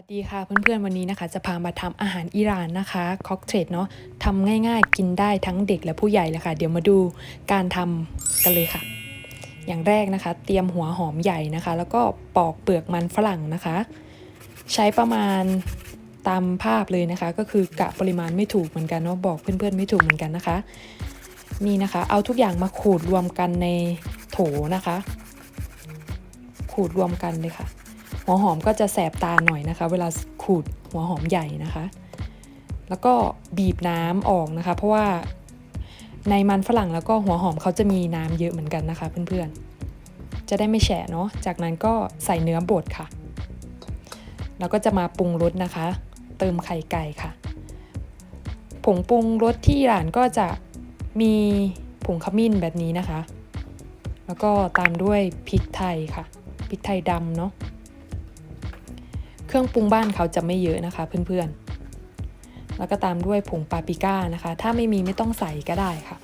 ัสดีค่ะเพื่อนๆวันนี้นะคะ จะพามาทำอาหารอิหร่านนะคะค็อกเทลเนาะทำง่ายๆ กินได้ทั้งเด็กและผู้ใหญ่เลยค่ะ เดี๋ยวมาดูการทำกันเลยค่ะ อย่างแรกนะคะ เตรียมหัวหอมใหญ่นะคะ แล้วก็ปอกเปลือกมันฝรั่งนะคะ ใช้ประมาณตามภาพเลยนะคะ ก็คือกะปริมาณไม่ถูกเหมือนกันเนาะบอกเพื่อนๆไม่ถูกเหมือนกันนะคะ นี่นะคะ เอาทุกอย่างมาขูดรวมกันในโถนะคะ ขูดรวมกันเลยค่ะ หัวหอมก็จะแสบตาหน่อยนะคะ เวลาขูดหัวหอมใหญ่นะคะ แล้วก็บีบน้ำออกนะคะ เพราะว่าในมันฝรั่งแล้วก็หัวหอมเขาจะมีน้ำเยอะเหมือนกันนะคะเพื่อนๆ จะได้ไม่แฉะเนาะ จากนั้นก็ใส่เนื้อบดค่ะ แล้วก็จะมาปรุงรสนะคะ เติมไข่ไก่ค่ะ ผงปรุงรสที่ร้านก็จะมีผงขมิ้นแบบนี้นะคะ แล้วก็ตามด้วยพริกไทยค่ะ พริกไทยดำเนาะ รื่องปรุงบ้านเขาจะไม่เยอะนะคะเพื่อนๆ แล้วก็ตามด้วยผงปาปริก้านะคะ ถ้าไม่มีไม่ต้องใส่ก็ได้ค่ะ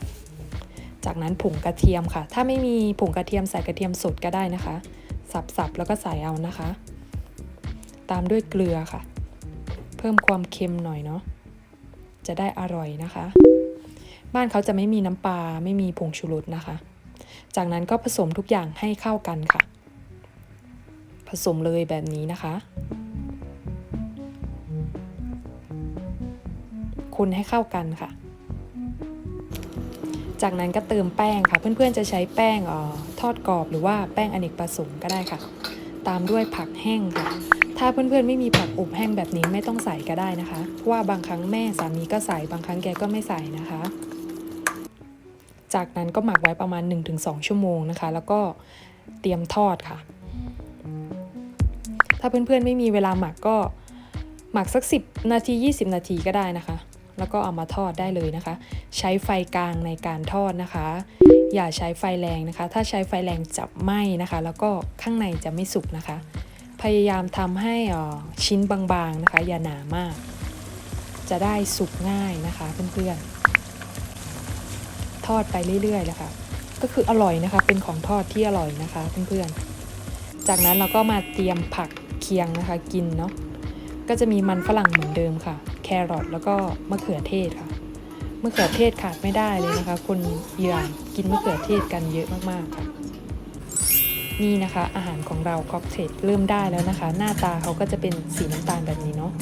จากนั้นผงกระเทียมค่ะ ถ้าไม่มีผงกระเทียมใส่กระเทียมสดก็ได้นะคะ สับๆแล้วก็ใส่เอานะคะ ตามด้วยเกลือค่ะ เพิ่มความเค็มหน่อยเนาะ จะได้อร่อยนะคะ บ้านเขาจะไม่มีน้ำปลาไม่มีผงชูรสนะคะ จากนั้นก็ผสมทุกอย่างให้เข้ากันค่ะ ผสมเลยแบบนี้นะคะ คนให้เข้ากันค่ะ จากนั้นก็เติมแป้งค่ะ เพื่อนๆจะใช้แป้งออทอดกรอบหรือว่าแป้งอเนกประสงค์ก็ได้ค่ะ ตามด้วยผักแห้งค่ะ ถ้าเพื่อนๆไม่มีผักอบแห้งแบบนี้ไม่ต้องใส่ก็ได้นะคะเพราะว่าบางครั้งแม่สามีก็ใส่บางครั้งแกก็ไม่ใส่นะคะ จากนั้นก็หมักไว้ประมาณ 1-2 ชั่วโมงนะคะ แล้วก็เตรียมทอดค่ะ ถ้าเพื่อนๆไม่มีเวลาหมักก็หมักสัก 10 นาที 20 นาทีก็ได้นะคะ แล้วก็เอามาทอดได้เลยนะคะ ใช้ไฟกลางในการทอดนะคะ อย่าใช้ไฟแรงนะคะ ถ้าใช้ไฟแรงจะไหม้นะคะ แล้วก็ข้างในจะไม่สุกนะคะ พยายามทำให้ชิ้นบางๆนะคะ อย่าหนามาก จะได้สุกง่ายนะคะเพื่อนๆทอดไปเรื่อยๆเลยค่ะก็คืออร่อยนะคะ เป็นของทอดที่อร่อยนะคะเพื่อนๆ จากนั้นเราก็มาเตรียมผักเคียงนะคะกินเนาะ ก็จะมีมันฝรั่งเหมือนเดิมค่ะ แครอทแล้วก็มะเขือเทศค่ะมะเขือเทศขาดไม่ได้เลยนะคะ คนอิหร่านกินมะเขือเทศกันเยอะมากๆค่ะนี่นะคะ อาหารของเราค็อกเทลเริ่มได้แล้วนะคะ หน้าตาเขาก็จะเป็นสีน้ำตาลแบบนี้เนาะ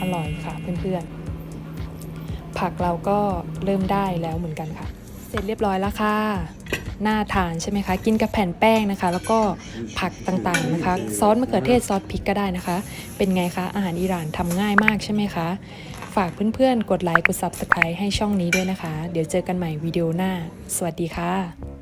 อร่อยค่ะเพื่อนๆ ผักเราก็เริ่มได้แล้วเหมือนกันค่ะ เสร็จเรียบร้อยแล้วค่ะ น่าทานใช่ไหมคะ กินกับแผ่นแป้งนะคะ แล้วก็ผักต่างๆนะคะ ซอสมะเขือเทศซอสพริกก็ได้นะคะ เป็นไงคะ อาหารอิหร่านทำง่ายมากใช่ไหมคะ ฝากเพื่อนๆ กดไลค์กด Subscribe ให้ช่องนี้ด้วยนะคะ เดี๋ยวเจอกันใหม่วิดีโอหน้า สวัสดีค่ะ